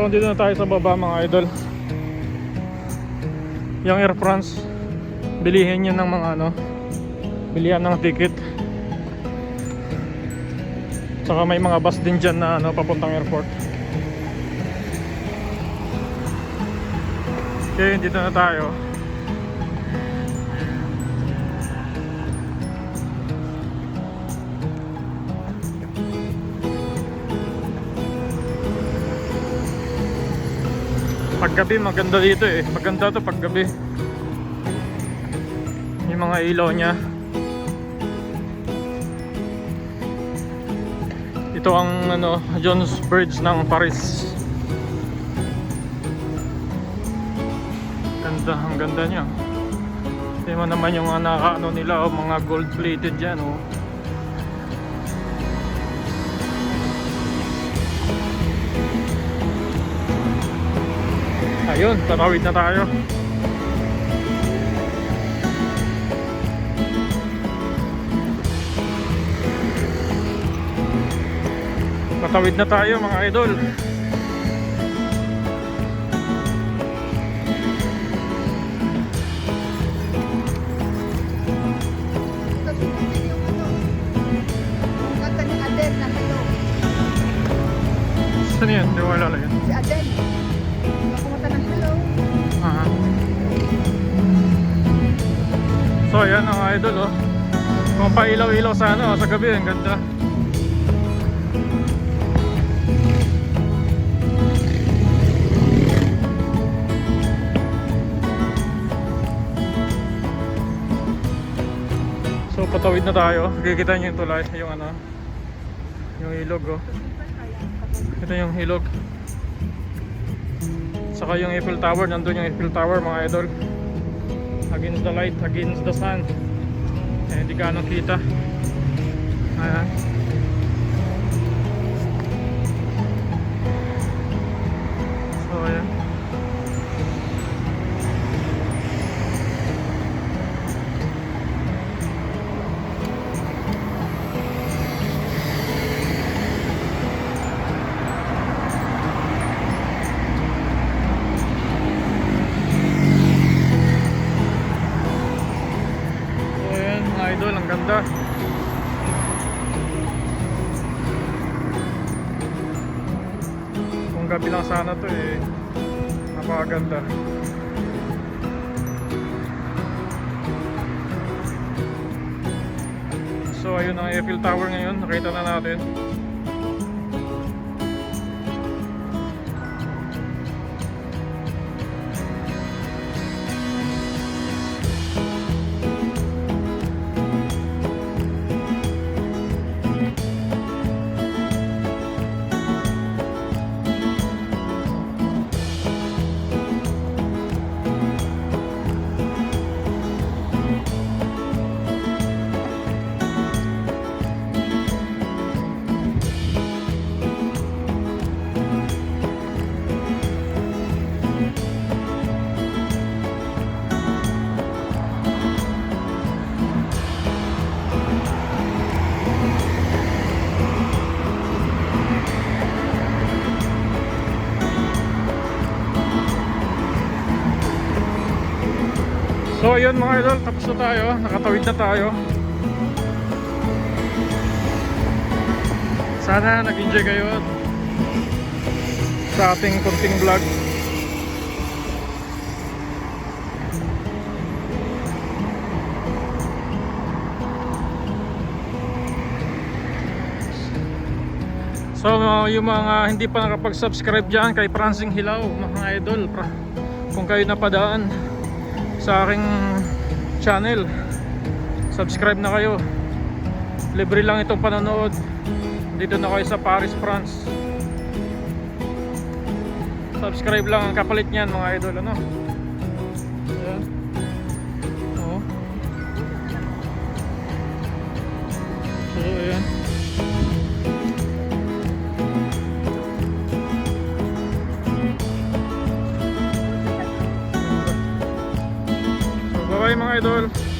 nandito na tayo sa baba mga idol. Yung Air France, bilihin nyo ng mga ano, bilihan ng ticket. Saka may mga bus din dyan na ano, papuntang airport. Okay, dito na tayo. Paggabi maganda dito eh. Maganda to paggabi. Yung mga ilaw niya. Ito ang ano, John's Bridge ng Paris. Ganda, ang ganda niya. Tingnan naman yung uh, naka, nila, oh, mga gold plated dyan. Oh. Ayun, tatawid na tayo. Tatawid na tayo mga idol. Saan yan? Di wala lang. Si Adele. So ayan mga idol oh. Kung pailaw-ilaw sa ano, sa gabi ang ganda. So patawid na tayo. Kikita niyo yung tulay, yung ano, yung ilog oh. Ito yung ilog. Saka yung Eiffel Tower, nandun yung Eiffel Tower mga idol. Against the light, against the sun. Eh, hindi ka nakita. Ayan. So, ayan. Ganda. Kung gabi lang sana to eh, napakaganda. So ayun ang Eiffel Tower ngayon, nakita na natin. So ayun mga idol, tapos na tayo, nakatawid na tayo. Sana nag-enjoy kayo sa ating kunting vlog. So yung mga hindi pa nakapag-subscribe dyan kay Prancing Hilaw, mga idol, pra- kung kayo napadaan sa aking channel. Subscribe na kayo. Libre lang itong panonood. Dito na kayo sa Paris, France. Subscribe lang ang kapalit niyan mga idol ano bye mga idol